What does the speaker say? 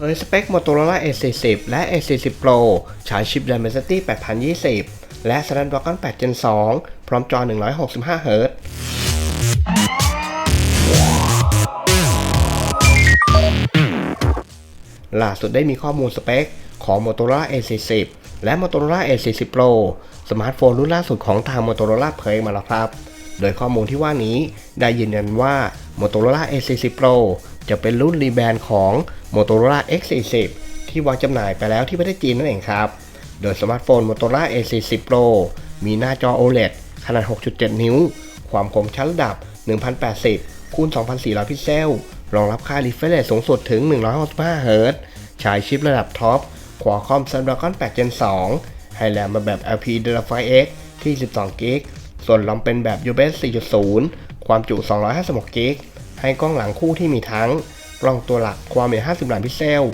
โดยสเปค Motorola A40 และ A40 Pro ใช้ชิป Dimensity 8020 และ Snapdragon 8 Gen 2 พร้อมจอ 165 Hz ล่าสุดได้มีข้อมูลสเปคของ Motorola A40 และ Motorola A40 Pro สมาร์ทโฟนรุ่นล่าสุดของทาง Motorola เผยมาแล้วครับ โดยข้อมูลที่ว่านี้ได้ยืนยันว่า Motorola A40 Pro จะเป็นรุ่นรีแบรนด์ของ Motorola X40 ที่วางจำหน่ายไปแล้วที่ประเทศจีนนั่นเองครับ โดยสมาร์ทโฟน Motorola A40 Pro มีหน้าจอ OLED ขนาด 6.7 นิ้ว ความคมชัดระดับ 1080คูณ2400 พิกเซล รองรับค่า refresh สูงสุดถึง 165เฮิรตซ์ใช้ชิประดับท็อป Qualcomm Snapdragon 8 Gen 2 ให้แรมมาแบบ LPDDR5X ที่ 12 g b ส่วนลอมเป็นแบบ USB 4.0 ความจุ 256 g b ให้กล้องหลังคู่ที่มีทั้งกล้องตัวหลักความละเอียด50 ล้านพิกเซล